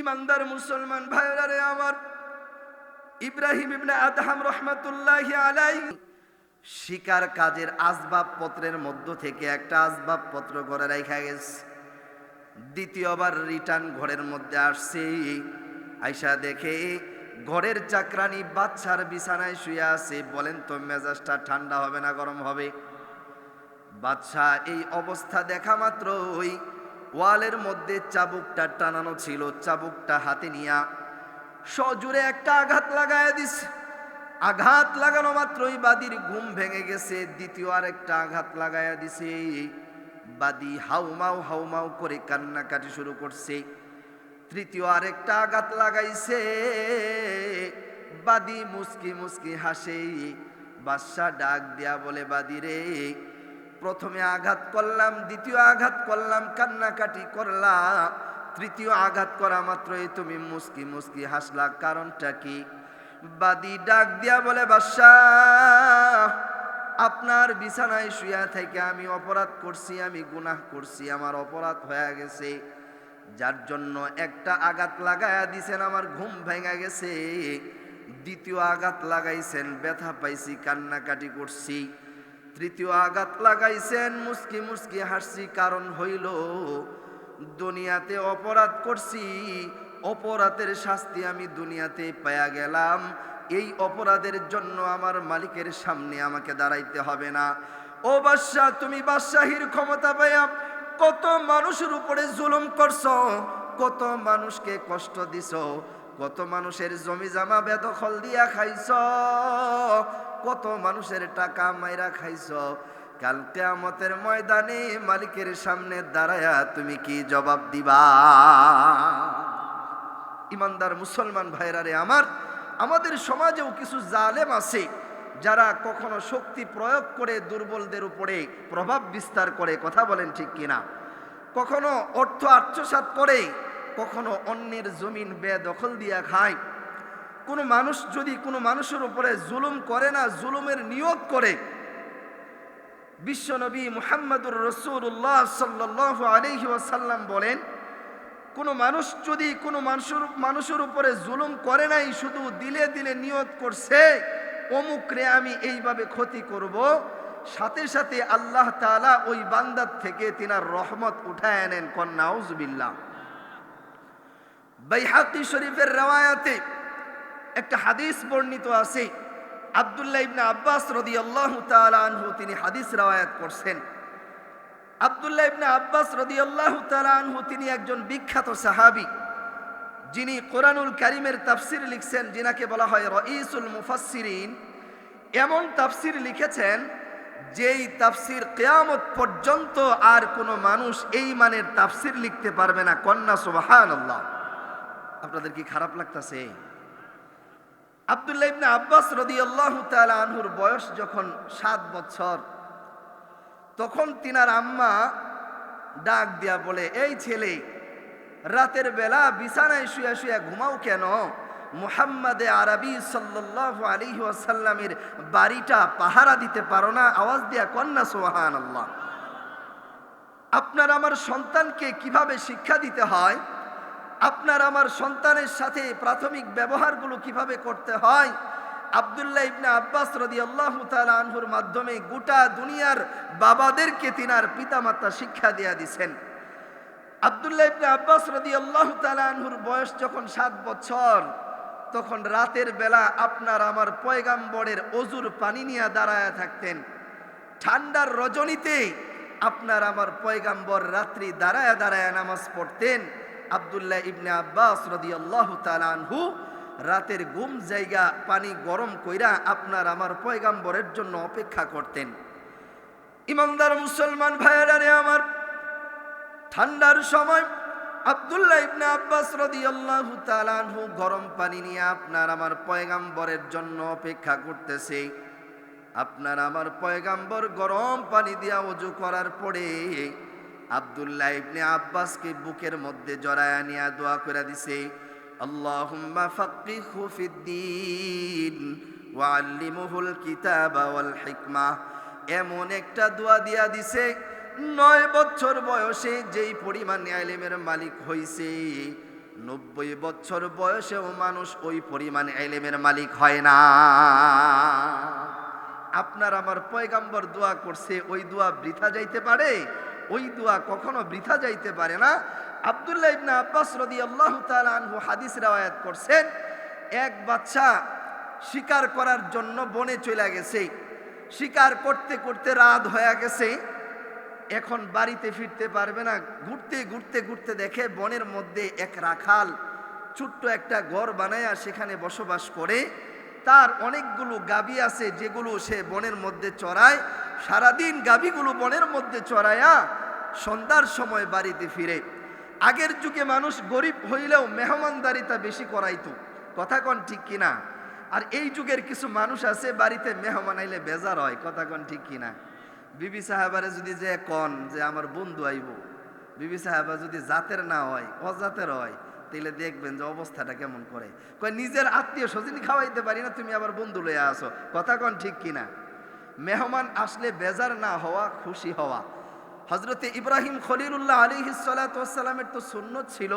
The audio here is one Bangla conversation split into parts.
ইমানদার মুসলমান ভাইরা রে আমার, ইব্রাহিম ইবনে আদহাম রহমাতুল্লাহি আলাই শিকার কাজের আসবাবপত্রের মধ্য থেকে একটা আসবাবপত্র ঘরে রেখা গেছে। দ্বিতীয়বার রিটার্ন ঘরের মধ্যে আসছে। আইসা দেখে ঘরের চাকরানি বাচ্চার বিছানায় শুয়ে আছে। বলেন তো, মেজাজটা ঠান্ডা হবে না গরম হবে? বাচ্চা এই অবস্থা দেখা মাত্র ওই ওয়ালের মধ্যে চাবুকটা টানানো ছিল, চাবুকটা হাতে নিয়া সজুরে একটা আঘাত লাগায় দিস আঘাত লাগানো মাত্রই বাদির ঘুম ভেঙে গেছে, দ্বিতীয় আর একটা আঘাত লাগায়া দিছে। বাদি হাউমাউ হাউমাউ করে কান্নাকাটি শুরু করছে। তৃতীয় আরেকটা আঘাত লাগাইছে। বাদি মুস্কি মুস্কি হাসে। বাদশা ডাক দিয়া বলে, বাদি রে প্রথমে আঘাত করলাম, দ্বিতীয় আঘাত করলাম, কান্নাকাটি করলাম। তৃতীয় আঘাত করা মাত্রই তুমি মুস্কি মুস্কি হাসলা, কারণটা কি? বাদি ডাক দিয়া বলে, বাদশাহ, আপনার বিছানায় শুয়া থেকে আমি অপরাধ করছি, আমি গুনাহ করছি, আমার অপরাধ হয়ে গেছে। যার জন্য একটা আঘাত লাগায়া দিছেন, আমার ঘুম ভেঙে গেছে। দ্বিতীয় আঘাত লাগাইছেন, ব্যথা পাইছি, কান্নাকাটি করছি। তৃতীয় আঘাত লাগাইছেন। মুস্কি মুস্কি হাসছি, কারণ হইল দুনিয়াতে অপরাধ করছি। অপরাধের শাস্তি আমি দুনিয়াতে পায়া গেলাম। এই অপরাধের জন্য আমার মালিকের সামনে আমাকে দাঁড়াইতে হবে না। ও বাদশাহ তুমি বাদশাহীর ক্ষমতা পাইয়া কত মানুষের উপরে জুলুম করছ, কত মানুষকে কষ্ট দিছ, কত মানুষের জমি জামা বেদখল দিয়া খাইছ। কত মানুষের টাকা মাইরা খাইছ? কাল কেয়ামতের ময়দানে মালিকের সামনে দাঁড়ায়া তুমি কি জবাব দিবা? ইমানদার মুসলমান ভাইরারে আমার, আমাদের সমাজেও কিছু জালেম আছে যারা কখনো শক্তি প্রয়োগ করে দুর্বলদের উপরে প্রভাব বিস্তার করে, কথা বলেন ঠিক কিনা? কখনো অর্থ আত্মসাত করে, কখনো অন্যের জমিন বেদখল দিয়া খায় কোনো মানুষ যদি কোনো মানুষের উপরে জুলুম করে না, জুলুমের নিয়োগ করে, বিশ্বনবী মুহাম্মদুর রসুল্লাহ সাল্লাহ আলহি ওয়াসাল্লাম বলেন, কোনো মানুষ যদি কোনো মানুষের মানুষের উপরে জুলুম করে নাই, শুধু দিলে দিলে নিয়ত করছে অমুকরে আমি এইভাবে ক্ষতি করব। সাথে সাথে আল্লাহ তাআলা ওই বান্দার থেকে তিনার রহমত উঠায় নেন কন্যাউজবিল্লা বাইহাকি শরীফের রেওয়ায়াতে একটা হাদিস বর্ণিত আছে, আব্দুল্লাহ ইবনে আব্বাস রদি তাআলা আনহু তিনি হাদিস রেওয়ায়াত করছেন। আবদুল্লাহ ইবনে আব্বাস রদি তাআলা আনহু তিনি একজন বিখ্যাত সাহাবী, যিনি কোরআনুল কারিমের তাফসির লিখছেন, যিনাকে বলা হয় রঈসুল মুফাসসিরিন। এমন তাফসির লিখেছেন, যেই তাফসির কেয়ামত পর্যন্ত আর কোনো মানুষ এই মানের তাফসির লিখতে পারবে না। কন্যা সুবহানাল্লাহ। আপনাদের কি খারাপ লাগতাছে? আব্দুল্লাহ ইবনে আব্বাস রাদিয়াল্লাহু তাআলা আনহুর বয়স যখন সাত বছর, তখন তিনার আম্মা ডাক দিয়া বলে, এই ছেলে, রাতের বেলা বিছানায় শুয়ে শুয়ে ঘুমাও কেন? মুহাম্মাদে আরবি সাল্লাল্লাহু আলাইহি ওয়াসাল্লামের বাড়িটা পাহারা দিতে পারো না, আওয়াজ দিয়া কন্যা সুবহানাল্লাহ। আপনার আমার সন্তানকে কীভাবে শিক্ষা দিতে হয়? আপনার আমার সন্তানের সাথে প্রাথমিক ব্যবহারগুলো কীভাবে করতে হয়? আবদুল্লাহ ইবনে আব্বাস রদি আল্লাহ আনহুর মাধ্যমে গোটা দুনিয়ার বাবাদেরকে তিনার পিতামাতা শিক্ষা দিয়া দিছেন। আবদুল্লাহ ইবনে আব্বাস রদি আল্লাহ আনহুর বয়স যখন সাত বছর, তখন রাতের বেলা আপনার আমার পয়গাম্বরের অজুর পানি নিয়ে দাঁড়ায় থাকতেন। ঠান্ডার রজনীতে আপনার আমার পয়গাম্বর রাত্রি দাঁড়ায় দাঁড়ায় নামাজ পড়তেন। আবদুল্লাহ ইবনে আব্বাস রদি আল্লাহ আনহু, রাতের ঘুম জায়গা পানি গরম কইরা আপনার আমার পয়গাম্বরের জন্য অপেক্ষা করতেন। ইমানদার মুসলমান ভাইয়েরারে আমার, ঠান্ডার সময় আবদুল্লাহ ইবনে আব্বাস রাদিয়াল্লাহু আনহু গরম পানি নিয়ে আপনার আমার পয়গাম্বরের জন্য অপেক্ষা করতেছে। আপনার আমার পয়গাম্বর গরম পানি দিয়া ওযু করার পরে আবদুল্লাহ ইবনে আব্বাসকে বুকের মধ্যে জড়ায় নিয়ে দোয়া করে দিছে, আল্লাহুম্মা ফাক্কিহু ফিদ্দিন ওয়াল্লিমুহুল কিতাবা ওয়াল হিকমা। এমন একটা দোয়া দিয়া দিছে, নয় বছর বয়সে যেই পরিমাণ আলেমের মালিক হইছে, নব্বই বছর বয়সেও মানুষ ওই পরিমাণ এলেমের মালিক হয় না। আপনার আমার পয়গাম্বর দোয়া করছে, ওই দোয়া বৃথা যাইতে পারে? ওই দোয়া কখনো বৃথা যাইতে পারে না। আব্দুল্লাহ ইবনে আব্বাস রাদিয়াল্লাহু তাআলা আনহু হাদিস রাওয়ায়াত করছেন, এক বাচ্চা শিকার করার জন্য বনে চলে গেছে। শিকার করতে করতে রাত হয়ে গেছে। এখন বাড়িতে ফিরতে পারবে না। ঘুরতে ঘুরতে ঘুরতে দেখে বনের মধ্যে এক রাখাল ছোট্ট একটা ঘর বানায়া সেখানে বসবাস করে। তার অনেকগুলো গাবি আছে যেগুলো সে বনের মধ্যে চড়ায়। সারাদিন গাবিগুলো বনের মধ্যে চড়ায়া সন্ধ্যার সময় বাড়িতে ফিরে। আগের যুগে মানুষ গরিব হইলেও মেহমানদারিতা বেশি করাইতো। কথা কন ঠিক কিনা? আর এই যুগের কিছু মানুষ আছে, বাড়িতে মেহমান আইলে বেজার হয়। কথা কন ঠিক কিনা? বিবি সাহেবারে যদি যে কন যে আমার বন্ধু আইব। বিবি সাহেবা যদি জাতের না হয়, অজাতের হয় তাহলে দেখবেন যে অবস্থাটা কেমন করে। কয়, নিজের আত্মীয় স্বজন খাওয়াইতে পারি না, তুমি আবার বন্ধু লইয়া আসো। কথা কন ঠিক কিনা? মেহমান আসলে বেজার না হওয়া, খুশি হওয়া। হজরতে ইব্রাহিম খলিলুল্লাহ আলী সালামের তো সুন্নত ছিল,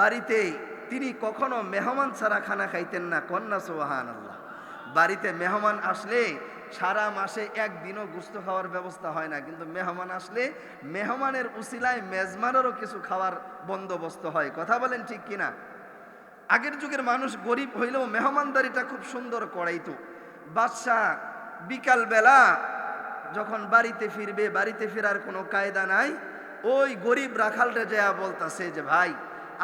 বাড়িতে তিনি কখনো মেহমান ছাড়া খানা খাইতেন না, কন্যা সোহান আল্লাহ বাড়িতে মেহমান আসলে সারা মাসে একদিনও গুস্ত খাওয়ার ব্যবস্থা হয় না, কিন্তু মেহমান আসলে মেহমানের উসিলায় মেজমানেরও কিছু খাওয়ার বন্দোবস্ত হয়। কথা বলেন ঠিক কিনা? আগের যুগের মানুষ গরিব হইলেও মেহমানদারিটা খুব সুন্দর করাইতো। বাদশাহ বিকালবেলা যখন বাড়িতে ফিরবে, বাড়িতে ফেরার কোনো কায়দা নাই, ওই গরিব রাখালটা যা বলতাছে যে, ভাই,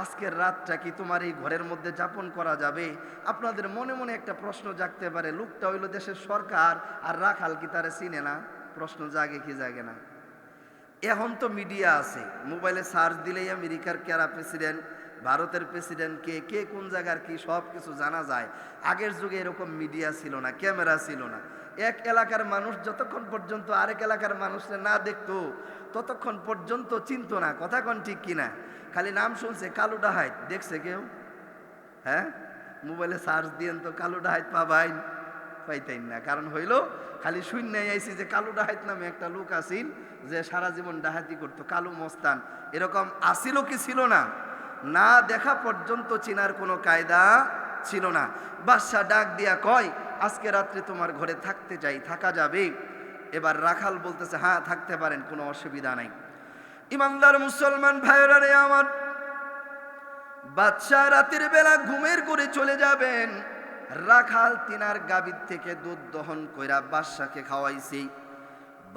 আজকের রাতটা কি তোমার এই ঘরের মধ্যে যাপন করা যাবে? আপনাদের মনে মনে একটা প্রশ্ন জাগতে পারে, লোকটা হইল দেশের সরকার আর রাখাল কি তারা চিনে না? প্রশ্ন জাগে কি জাগে না? এখন তো মিডিয়া আছে, মোবাইলে সার্চ দিলেই আমেরিকার কেরা প্রেসিডেন্ট, ভারতের প্রেসিডেন্ট, কে কে, কোন জায়গার কি সব কিছু জানা যায়। আগের যুগে এরকম মিডিয়া ছিল না, ক্যামেরা ছিল না। এক এলাকার মানুষ যতক্ষণ পর্যন্ত আরেক এলাকার মানুষকে না দেখতো, ততক্ষণ পর্যন্ত চিনতো না। কথা কন ঠিক কিনা খালি নাম শুনছে কালু ডাহাইত দেখছে কেউ? হ্যাঁ? মোবাইলে সার্চ দিয়েন তো কালু ডাহাইত পাবাইন। পাইতেন না। কারণ হইল, খালি শূন্য আইসি যে কালু ডাহাইত নামে একটা লোক আসিল যে সারা জীবন ডাহাতি করতো, কালু মস্তান। এরকম আসিল কি ছিল না? না দেখা পর্যন্ত চিনার কোনো কায়দা ছিল না। বাদশাহ ডাক দিয়া কয় আজকে রাত্রে তোমার ঘরে থাকতে চাই, থাকা যাবে। এবার রাখাল বলতেছে হ্যাঁ থাকতে পারেন, কোনো অসুবিধা নাই। ইমানদার মুসলমান ভাইয়েরা রে আমার বাচ্চা রাতের বেলা ঘুমের করে চলে যাবেন। রাখাল তিনার গাবির থেকে দুধ দহন কইরা বাদশাকে খাওয়াইছি।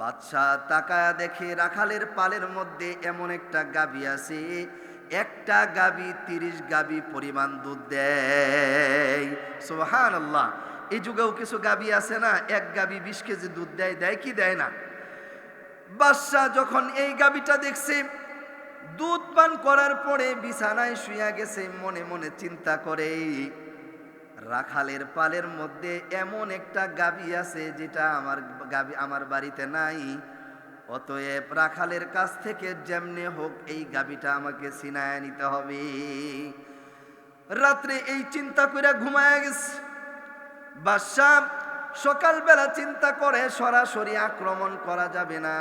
বাদশাহ তাকায়া দেখে রাখালের পালের মধ্যে এমন একটা গাবি আছে, একটা গাবি তিরিশ গাবি পরিমাণ দুধ দেয়। সোহান আল্লাহ এই যুগেও কিছু গাবি আছে না? এক গাবি বিশ কেজি দুধ দেয় দেয় কি দেয় না? বাদশাহ যখন এই গাবিটা দেখছে, দুধ পান করার পরে বিছানায় শুয়া গেছে, মনে মনে চিন্তা করে, রাখালের পালের মধ্যে এমন একটা গাবি আছে যেটা আমার গাবি, আমার বাড়িতে নাই। অতএব রাখালের কাছ থেকে যেমনে হোক এই গাবিটা আমাকে সিনায় নিতে হবে। রাত্রে এই চিন্তা করে ঘুমায় গেছে। বাদশাহ, সকালবেলা চিন্তা করে সরাসরি আক্রমণ করা যাবে না।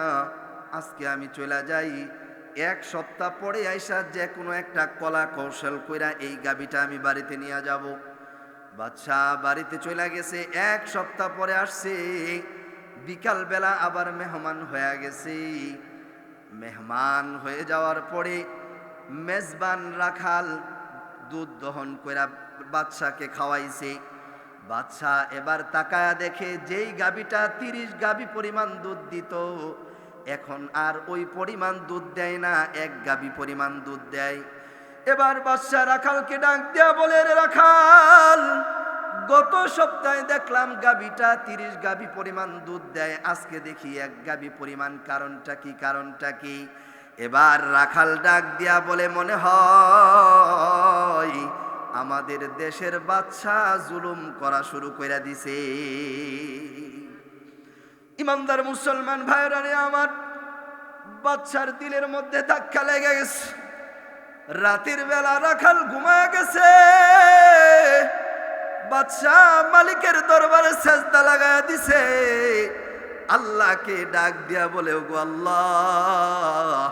আজকে আমি চলে যাই। এক সপ্তাহ পরে আইসা যে কোনো একটা কলা কৌশল কইরা এই গাবিটা আমি বাড়িতে নিয়ে যাব। বাদশাহ বাড়িতে চলে গেছে, এক সপ্তাহ পরে আসছে। বিকালবেলা আবার মেহমান হয়ে গেছে। মেহমান হয়ে যাওয়ার পরে মেজবান রাখাল দুধ দহন কইরা বাদশাকে খাওয়াইছে। বাদশাহ এবার তাকায়া দেখে যেই গাবিটা তিরিশ গাবি পরিমাণ দুধ দিত, এখন আর ওই পরিমাণ দুধ দেয় না, এক গাবি পরিমাণ দুধ দেয়। এবার বাদশাহ রাখালকে ডাক দেয়া বলে রাখাল, গত সপ্তাহে দেখলাম গাবিটা তিরিশ গাবি পরিমাণ দুধ দেয়, আজকে দেখি এক গাবি পরিমাণ, কারণটা কি কারণটা কি? এবার রাখাল ডাক দিয়া বলে, মনে হয় আমাদের দেশের বাচ্চা জুলুম করা শুরু করে দিছে। ইমানদার মুসলমান ভাইরারে আমার বাচ্চার দিলের মধ্যে ধাক্কা লেগে গেছে। রাতের বেলা রাখাল ঘুমায় গেছে। বাচ্চা মালিকের দরবারে সেজদা লাগায় দিছে। আল্লাহকে ডাক দিয়া বলে গো আল্লাহ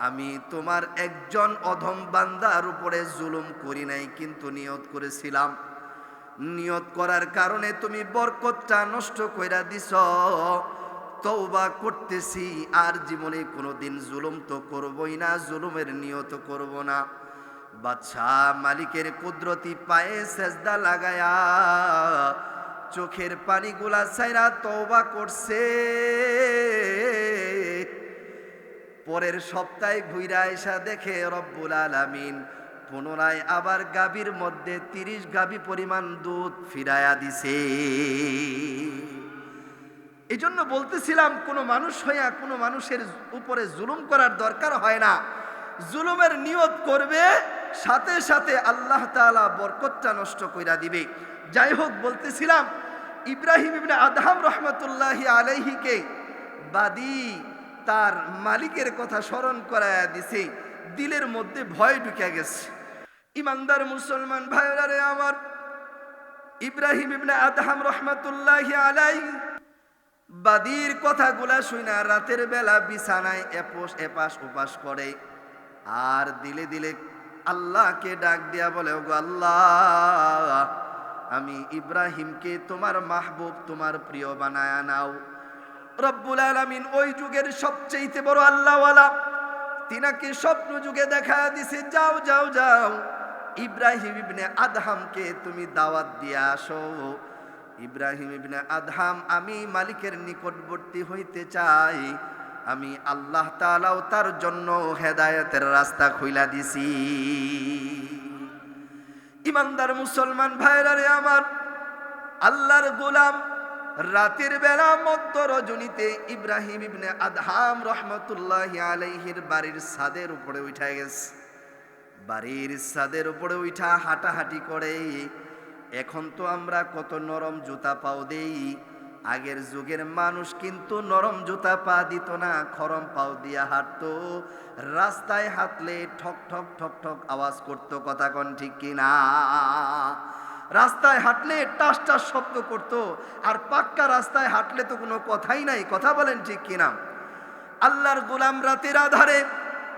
আমি তোমার একজন অধম বান্দার উপরে জুলুম করি নাই, কিন্তু নিয়ত করেছিলাম। নিয়ত করার কারণে তুমি বরকতটা নষ্ট কইরা দিছ। তৌবা করতেছি, আর জীবনে কোনোদিন জুলুম তো করবই না, জুলুমের নিয়ত করব না। বাচ্চা মালিকের কুদরতি পায়ে সেজদা লাগায়া চোখের পানিগুলা সাইরা তৌবা করছে। পরের সপ্তাহে ঘুইরা এসা দেখে রব্বুল আলামিন পুনরায় আবার গাভীর মধ্যে তিরিশ গাভী পরিমাণ দুধ ফিরায়া দিছে। এই জন্য বলতেছিলাম, কোনো মানুষ হইয়া কোনো মানুষের উপরে জুলুম করার দরকার হয় না। জুলুমের নিয়ত করবে, সাথে সাথে আল্লাহ তাআলা বরকতটা নষ্ট কইরা দিবে। যাই হোক, বলতেছিলাম, ইব্রাহিম ইবনে আদহাম রহমতুল্লাহি আলাইহিকে বাদী তার মালিকের কথা স্মরণ করায়া দিছে। দিলের মধ্যে ভয় ঢুকে গেছে। ইমানদার মুসলমান ভাইরা রে আমার, ইব্রাহিম আদহাম রহমতুল্লাহি আলাই বাদির কথাগুলা শুইনা রাতের বেলা বিছানায় এপোস এপাশ উপাস করে। আর দিলে দিলে আল্লাহকে ডাক দিয়া বলে, ওগো আল্লাহ, আমি ইব্রাহিমকে তোমার মাহবুব, তোমার প্রিয় বানায়া নাও। রব্বুল আলামিন ওই যুগের সবচেয়ে বড় আল্লাহওয়ালা। তিনাকে স্বপ্ন যুগে দেখা দিছে, যাও যাও যাও। ইব্রাহিম ইবনে আদহামকে তুমি দাওয়াত দিয়ে আসো। ইব্রাহিম ইবনে আদহাম, আমি মালিকের নিকটবর্তী হইতে চাই। আমি আল্লাহ তাআলাও তার জন্য হেদায়তের রাস্তা খুইলা দিছি। ইমানদার মুসলমান ভাইরা রে আমার, আল্লাহর গোলাম রাতের বেলা মধ্য রজনীতে ইব্রাহিম ইবনে আদহাম রহমতুল্লাহ আলাইহির বাড়ির ছাদের উপরে উঠা গেছে। বাড়ির ছাদের উপরে উঠা হাঁটাহাঁটি করে, এখন তো আমরা কত নরম জুতা পাও দেই। আগের যুগের মানুষ কিন্তু নরম জুতা পা দিত না, খরম পাও দিয়া হাঁটতো। রাস্তায় হাঁটলে ঠক ঠক ঠক ঠক আওয়াজ করতো, কথা কন ঠিক কিনা? রাস্তায় হাঁটলে টাস টাস শব্দ করতো, আর পাক্কা রাস্তায় হাঁটলে তো কোনো কথাই নাই। কথা বলেন ঠিক কিনা আল্লাহর গোলাম রাতের আধারে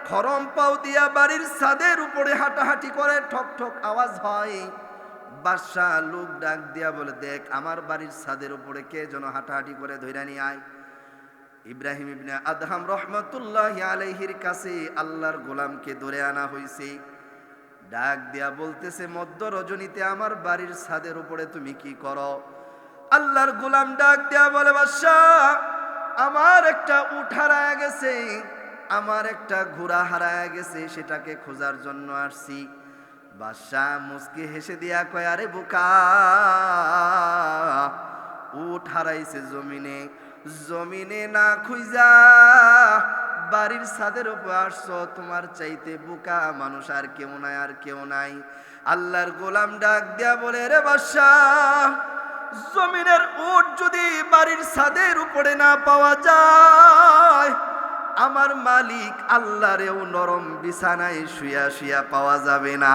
খরম পাও দিয়া বাড়ির ছাদের উপরে হাঁটাহাঁটি করে, ঠক ঠক আওয়াজ হয়। বাদশাহ লোক ডাক দিয়া বলে, দেখ, আমার বাড়ির ছাদের উপরে কে যেন হাঁটাহাঁটি করে ধৈরা নিয়ে আয়। ইব্রাহিম ইবনে আদহাম রহমতুল্লাহ আলাইহির কাছে আল্লাহর গোলামকে ধরে আনা হয়েছে ডাক দিয়া বলতেছে, মধ্য রজনীতে আমার বাড়ির ছাদের উপরে তুমি কি করো? আল্লাহর গোলাম ডাক দিয়া বলে বাদশাহ আমার একটা উঠ হারায় গেছে, আমার একটা ঘোড়া হারায় গেছে, সেটাকে খোঁজার জন্য আসছি। বাদশাহ মুসকি হেসে দিয়া কয়, আরে বোকা উঠ হারাইছে জমিনে জমিনে না খুঁজা বাড়ির ছাদের উপর আসছো, তোমার চাইতে বোকা মানুষ আর কেউ নাই, আর কেউ নাই। আল্লাহর গোলাম ডাক দিয়া বলে, রে বাসা জমিনের উট যদি বাড়ির ছাদের উপরে না পাওয়া যায়, আমার মালিক আল্লাহরেও নরম বিছানায় শুয়া শুয়া পাওয়া যাবে না।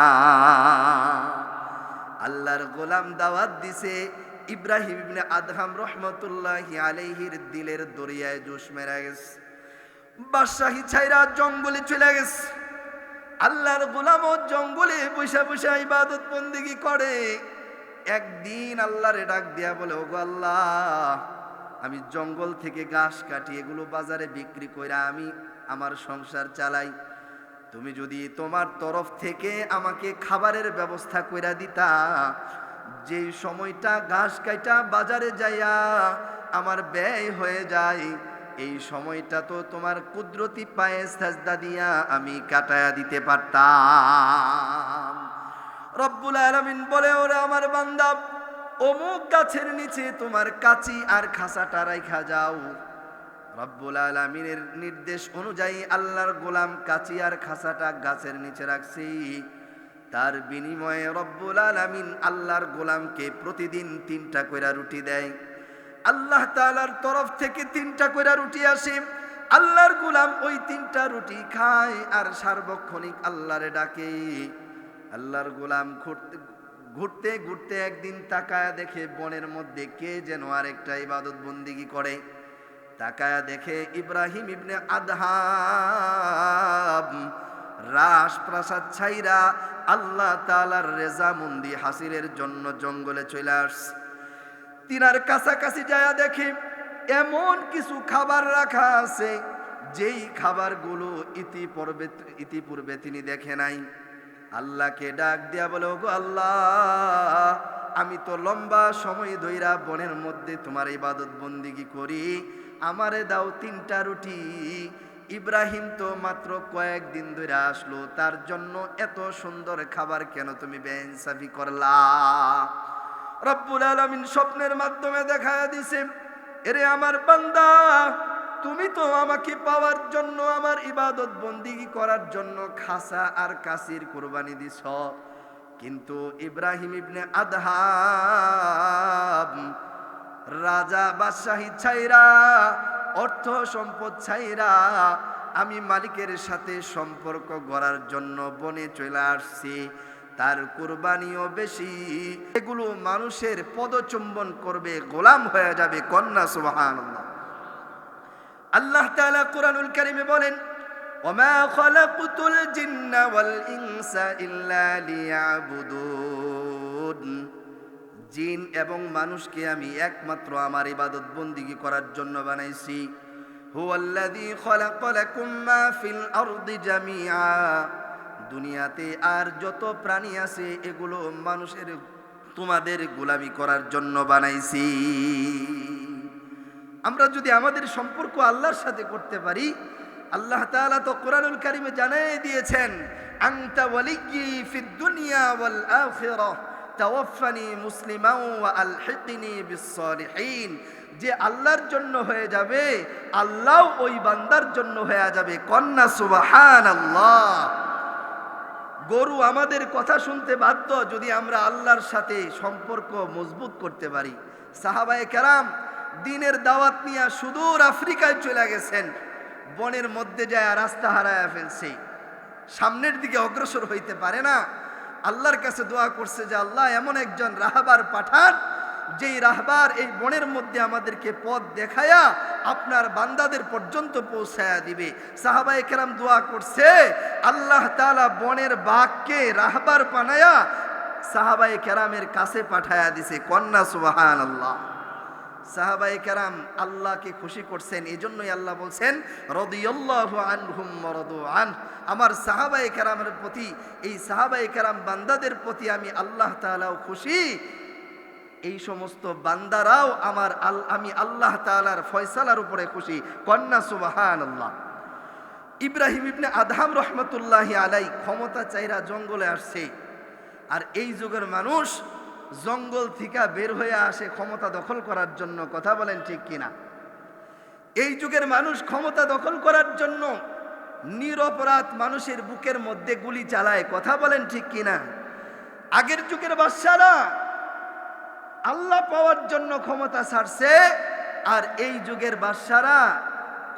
আল্লাহর গোলাম দাওয়াত দিছে ইব্রাহিম আদহাম রহমতুল্লাহ আলাইহির দিলের দরিয়ায় জোশ মেরা গেছে। বাদশাহী ছাইরা জঙ্গলে চলে গেছে। আল্লাহর গোলামও জঙ্গলে বসে বসে ইবাদত বন্দিগি করে। একদিন আল্লাহরে ডাক দিয়া বলে, ওগো আল্লাহ, আমি জঙ্গল থেকে ঘাস কাটি এগুলো বাজারে বিক্রি কইরা আমি আমার সংসার চালাই। তুমি যদি তোমার তরফ থেকে আমাকে খাবারের ব্যবস্থা কইরা দিতা যে সময়টা ঘাস কাইটা বাজারে যাইয়া আমার ব্যয় হয়ে যায় এই সময়টা তো তোমার কুদরতি পায়ে সাজদা দিয়া আমি কাটায়া দিতে পারতাম। রব্বুল আলামিন বলে, ওরে আমার বান্দা, অমুক গাছের নিচে তোমার কাচি আর খাসাটা রাইখা যাও। রব্বুল আলমিনের নির্দেশ অনুযায়ী আল্লাহর গোলাম কাচি আর খাসাটা গাছের নিচে রাখছি। তার বিনিময়ে রব্বুল আলমিন আল্লাহর গোলামকে প্রতিদিন তিনটা কইরা রুটি দেয়। আল্লাহ তাআলার তরফ থেকে তিনটা কইরা রুটি আসে। আল্লাহর গুলাম ওই তিনটা রুটি খায় আর সার্বক্ষণিক আল্লাহরে ডাকে। আল্লাহর গোলাম ঘুরতে ঘুরতে ঘুরতে একদিন তাকায় দেখে বনের মধ্যে কে যেন আরেকটা ইবাদত বন্দিগি করে। তাকায়া দেখে ইব্রাহিম ইবনে আদহাব রাস প্রাসাদ ছাইরা আল্লাহ তালার রেজামন্দি হাসিরের জন্য জঙ্গলে চলে আসছে তিনার কাছাকাছি যায়া দেখি এমন কিছু খাবার রাখা আছে, যেই খাবারগুলো ইতিপূর্বে ইতিপূর্বে তিনি দেখে নাই। আল্লাহকে ডাক দিয়া বলে গো আল্লাহ, আমি তো লম্বা সময় ধইরা বনের মধ্যে তোমার ইবাদত বন্দিগি করি। আমারে দাও তিনটা রুটি। ইব্রাহিম তো মাত্র কয়েকদিন ধরে আসলো, তার জন্য এত সুন্দর খাবার কেন তুমি বেইনসাফি করলা? রব্বুল আলমিন স্বপ্নের মাধ্যমে দেখায় দিছে, এরে আমার বান্দা, তুমি তো আমাকে পাওয়ার জন্য আমার ইবাদত বন্দিগি করার জন্য খাসা আর কাসির কোরবানি দিছ। কিন্তু ইব্রাহিম ইবনে আদহাব রাজা বাদশাহী ছাইরা, অর্থ সম্পদ ছাইরা আমি মালিকের সাথে সম্পর্ক গড়ার জন্য বনে চলে আসছি। তার কুরবানিও বেশি এগুলো মানুষের পদচুম্বন করবে গোলাম হয়ে যাবে কন্যা সুবাহান আল্লাহ তাআলা কোরআনুল কারিমে বলেন وما خلقت الجن والإنس إلا ليعبدون জিন এবং মানুষকে আমি একমাত্র আমার ইবাদত বন্দিগি করার জন্য বানাইছি হুয়াল্লাযী খালাকা লাকুম মা ফিল আরদি জামিআ দুনিয়াতে আর যত প্রাণী আছে, এগুলো মানুষের তোমাদের গোলামি করার জন্য বানাইছি। আমরা যদি আমাদের সম্পর্ক আল্লাহর সাথে করতে পারি, আল্লাহ তাআলা তো কোরআনুল কারিমে জানাই দিয়েছেন, আনতা ওয়ালিয়্যি ফিদ দুনিয়া ওয়াল আখিরাহ তাওয়াফানি মুসলিমাও ওয়া আলহিকনি যে আল্লাহর জন্য হয়ে যাবে আল্লাহ ওই বান্দার জন্য হয়ে যাবে। কন্যা সুবহানাল্লাহ। গরু আমাদের কথা শুনতে বাধ্য যদি আমরা আল্লাহর সাথে সম্পর্ক মজবুত করতে পারি। সাহাবায়ে কেরাম দিনের দাওয়াত নিয়ে সুদূর আফ্রিকায় চলে গেছেন। বনের মধ্যে যায় রাস্তা হারায় ফেলছে। সামনের দিকে অগ্রসর হইতে পারে না। আল্লাহর কাছে দোয়া করছে যে, আল্লাহ এমন একজন রাহাবার পাঠান যেই রাহবার এই বনের মধ্যে আমাদেরকে পথ দেখায়া আপনার বান্দাদের পর্যন্ত পৌঁছায়া দিবে। সাহাবাই কেরাম দোয়া করছে, আল্লাহ তাআলা বনের বাঘকে রাহবার বানায়া সাহাবাই কেরামের কাছে পাঠায়া দিছে। কন্যা সুবাহান আল্লাহ সাহাবাই কেরাম আল্লাহকে খুশি করছেন এই জন্যই আল্লাহ বলছেন আমার সাহাবাই কেরামের প্রতি, এই সাহাবাই কেরাম বান্দাদের প্রতি আমি আল্লাহ তাআলাও খুশি। এই সমস্ত বান্দারাও আমার আল, আমি আল্লাহ তাআলার ফয়সালার উপরে খুশি। কন্যা সুবাহান আল্লাহ ইব্রাহিম ইবনে আদহাম রহমতুল্লাহ আলাই ক্ষমতা চাইরা জঙ্গলে আসছে। আর এই যুগের মানুষ জঙ্গল থেকে বের হয়ে আসে ক্ষমতা দখল করার জন্য, কথা বলেন ঠিক কিনা? এই যুগের মানুষ ক্ষমতা দখল করার জন্য নিরপরাধ মানুষের বুকের মধ্যে গুলি চালায়, কথা বলেন ঠিক কিনা? আগের যুগের বাদশারা পাওয়ার জন্য ক্ষমতা ছাড়ছে, আর এই যুগের বাদশারা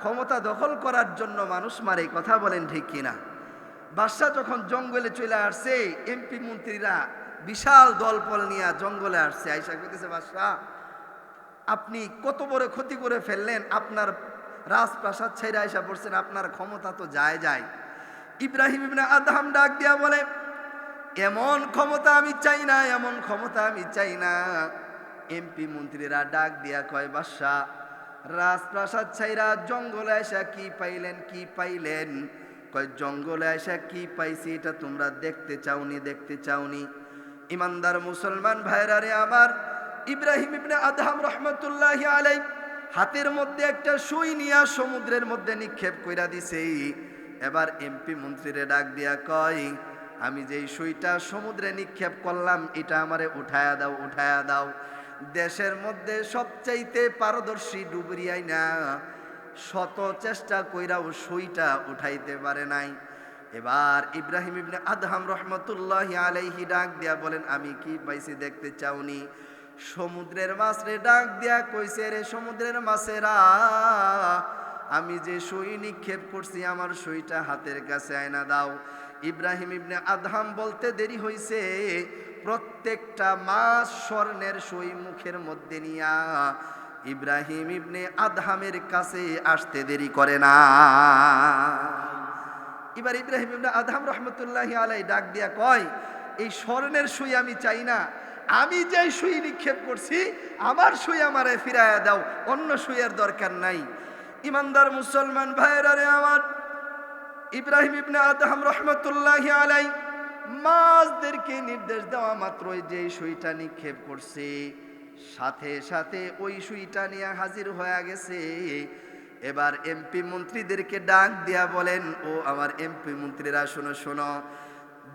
ক্ষমতা দখল করার জন্য মানুষ মারে কথা বলেন ঠিক কিনা? বাদশাহ যখন জঙ্গলে চলে আসছে এমপি মন্ত্রীরা বিশাল দলপল নিয়ে জঙ্গলে আসছে। আইসা কইতেছে, বাদশাহ, আপনি কত বড় ক্ষতি করে ফেললেন, আপনার রাজপ্রাসাদ ছেড়ে আইসা পড়ছেন আপনার ক্ষমতা তো যায় যায়। ইব্রাহিম ইবনে আদহাম ডাক দিয়া বলে, এমন ক্ষমতা আমি চাই না, এমন ক্ষমতা আমি চাই না। এমপি মন্ত্রীরা ডাক দিয়া কয় বাদশাহ রাজপ্রাসাদ ছাইরা জঙ্গলে আসা কি পাইলেন কি পাইলেন? কয়, জঙ্গলে আসা কি পাইছি, এটা তোমরা দেখতে চাওনি দেখতে চাওনি। ইমানদার মুসলমান ভাইরা রে আমার, ইব্রাহিম ইবনে আদহাম রহমতুল্লাহ আলাই হাতের মধ্যে একটা সুই নিয়া সমুদ্রের মধ্যে নিক্ষেপ কইরা দিছে। এবার এমপি মন্ত্রীরে ডাক দিয়া কয়, আমি যেই সুইটা সমুদ্রে নিক্ষেপ করলাম, এটা আমারে উঠায়া দাও উঠায়া দাও। দেশের মধ্যে সবচাইতে পারদর্শী ডুবরিয়াই না শত চেষ্টা কইরাও সইটা উঠাইতে পারে নাই। এবার ইব্রাহিম ইবনে আদহাম রহমতুল্লাহ আলাইহি ডাক দিয়া বলেন, আমি কি পাইছি দেখতে চাওনি? সমুদ্রের মাছরে ডাক দিয়া কইছে, রে সমুদ্রের মাছেরা, আমি যে সই নিক্ষেপ করছি, আমার সইটা হাতের কাছে আয়না দাও। ইব্রাহিম ইবনে আদহাম বলতে দেরি হইছে প্রত্যেকটা মাছ স্বর্ণের সই মুখের মধ্যে নিয়া ইব্রাহিম ইবনে আদহামের কাছে আসতে দেরি করে না। এবার ইব্রাহিম ইবনে আদহাম রহমতুল্লাহ আলাই ডাক দিয়া কয়, এই স্বর্ণের সুই আমি চাই না। আমি যে সুই নিক্ষেপ করছি, আমার সুই আমারে ফিরাইয়া দাও, অন্য সুইয়ের দরকার নাই। ইমানদার মুসলমান ভাইয়েরা রে আমার, ইব্রাহিম ইবনে আদহাম রহমতুল্লাহ আলাই মাছদেরকে নির্দেশ দেওয়া মাত্রই যে সুইটা নিক্ষেপ করছে, সাথে সাথে ওই সুইটা নিয়ে হাজির হয়ে গেছে। এবার এমপি মন্ত্রীদেরকে ডাক দিয়া বলেন, ও আমার এমপি মন্ত্রীরা, শোনো শোনো,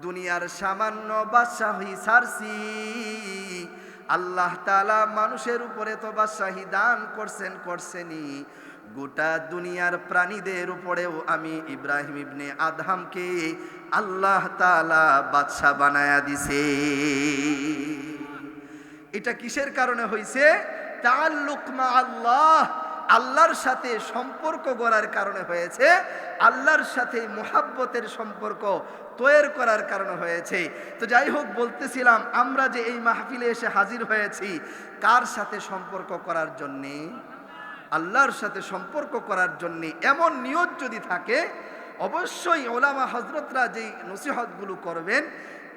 দুনিয়ার সামান্য বাদশাহী সারসি, আল্লাহ তালা মানুষের উপরে তো বাদশাহী দান করছেন, করছেনই। গোটা দুনিয়ার প্রাণীদের উপরেও আমি ইব্রাহিম ইবনে আদহামকে আল্লাহ তালা বাদশাহ বানায়া দিছে। এটা কিসের কারণে হয়েছে তাল্লুক মা আল্লাহ আল্লাহর সাথে সম্পর্ক গড়ার কারণে হয়েছে। আল্লাহর সাথে মোহাব্বতের সম্পর্ক তৈর করার কারণে হয়েছে। তো যাই হোক বলতেছিলাম আমরা যে এই মাহফিলে এসে হাজির হয়েছি, কার সাথে সম্পর্ক করার জন্যে? আল্লাহর সাথে সম্পর্ক করার জন্যে এমন নিয়ত যদি থাকে, অবশ্যই ওলামা হজরতরা যেই নসিহতগুলো করবেন,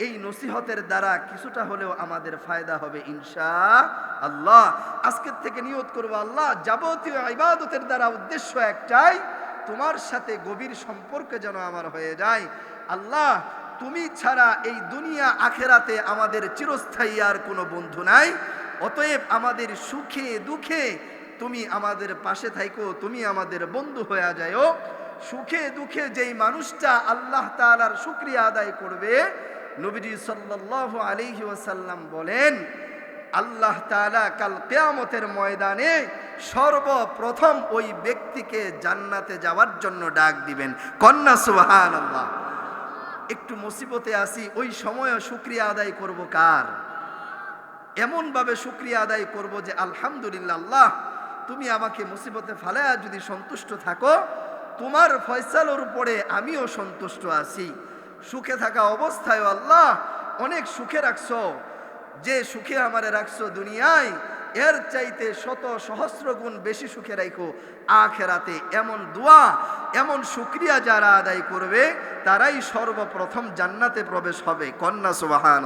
এই নসিহতের দ্বারা কিছুটা হলেও আমাদের ফায়দা হবে ইনশা আল্লাহ আজকের থেকে নিয়ত করব আল্লাহ, যাবতীয় ইবাদতের দ্বারা উদ্দেশ্য একটাই, তোমার সাথে গভীর সম্পর্ক যেন আমার হয়ে যায়। আল্লাহ, তুমি ছাড়া এই দুনিয়া আখেরাতে আমাদের চিরস্থায়ী আর কোনো বন্ধু নাই। অতএব আমাদের সুখে, দুঃখে তুমি আমাদের পাশে থাইকো, তুমি আমাদের বন্ধু হয়ে যায়ও সুখে দুঃখে যেই মানুষটা আল্লাহ তাআলার শুক্রিয়া আদায় করবে, নবীজি সাল্লাল্লাহু আলাইহি ওয়াসাল্লাম বলেন, আল্লাহ তালা কাল কেয়ামতের ময়দানে সর্বপ্রথম ওই ব্যক্তিকে জান্নাতে যাওয়ার জন্য ডাক দিবেন। কন্যা সুহান আল্লাহ একটু মুসিবতে আসি ওই সময়ও শুক্রিয়া আদায় করব কার? এমনভাবে শুক্রিয়া আদায় করব যে আলহামদুলিল্লাহ, আল্লাহ তুমি আমাকে মুসিবতে ফালায়া যদি সন্তুষ্ট থাকো, তোমার ফয়সালোর উপরে আমিও সন্তুষ্ট আছি। সুখে থাকা অবস্থায় আল্লাহ অনেক সুখে রাখছো। যে সুখে আমারে রাখছো দুনিয়ায়, এর চাইতে শত সহস্র গুণ বেশি সুখে রাখো আখেরাতে এমন দোয়া, এমন শুক্রিয়া যারা আদায় করবে, তারাই সর্বপ্রথম জান্নাতে প্রবেশ হবে। কন্যা সুবাহান